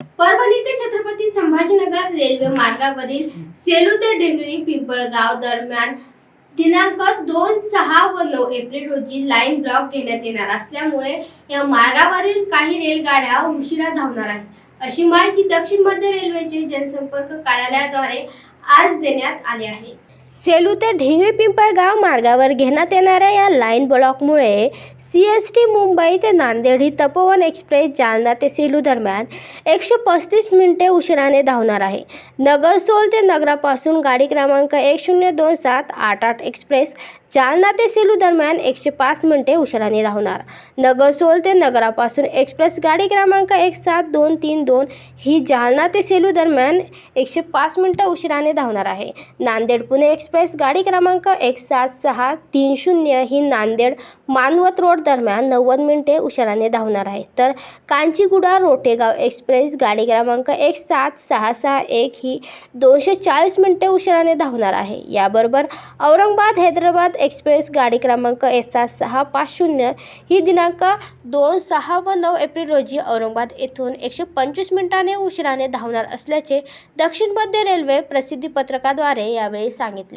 परभणी ते छत्रपती संभाजीनगर रेल्वे मार्गावरील सेलू ते ढेंगळी पिंपळगाव दरम्यान दिनांक दोन सहा व नऊ एप्रिल रोजी लाईन ब्लॉक घेण्यात येणार असल्यामुळे या मार्गावरील काही रेलगाड्या उशिरा धावणार आहेत. अशी माहिती दक्षिण मध्य रेल्वेचे जनसंपर्क कार्यालयाद्वारे आज देण्यात आली आहे. सेलू ते ढेंगळी पिंपळगाव मार्गावर घेण्यात येणाऱ्या या लाईन ब्लॉकमुळे सी एस टी मुंबई ते नांदेड ही तपोवन एक्सप्रेस जालना ते सेलू दरम्यान एकशे पस्तीस मिनिटे उशिराने धावणार आहे. नगरसोल ते नगरापासून गाडी क्रमांक एक शून्य दोन सात आठ आठ एक्सप्रेस जालना ते सेलू दरम्यान एकशे पाच मिनिटे उशिराने धावणार. नगरसोल ते नगरापासून एक्सप्रेस गाडी क्रमांक एक सात दोन तीन दोन ही जालना ते सेलू दरम्यान एकशे पाच मिनिटं उशिराने धावणार आहे. नांदेड पुणे एक्सप्रेस गाडी क्रमांक एक सात सहा तीन शून्य ही नांदेड मानवत रोड दरम्यान नव्वद मिनिटे उशिराने धावणार आहे. तर कांचीगुडा रोटेगाव एक्सप्रेस गाडी क्रमांक एक सात सहा सहा एक ही दोनशे चाळीस मिनिटे उशिराने धावणार आहे. याबरोबर औरंगाबाद हैदराबाद एक्सप्रेस गाडी क्रमांक एक सात सहा पाच शून्य ही दिनांक दोन सहा व नऊ एप्रिल रोजी औरंगाबाद येथून एकशे पंचवीस मिनिटाने उशिराने धावणार असल्याचे दक्षिण मध्य रेल्वे प्रसिद्धीपत्रकाद्वारे यावेळी सांगितले.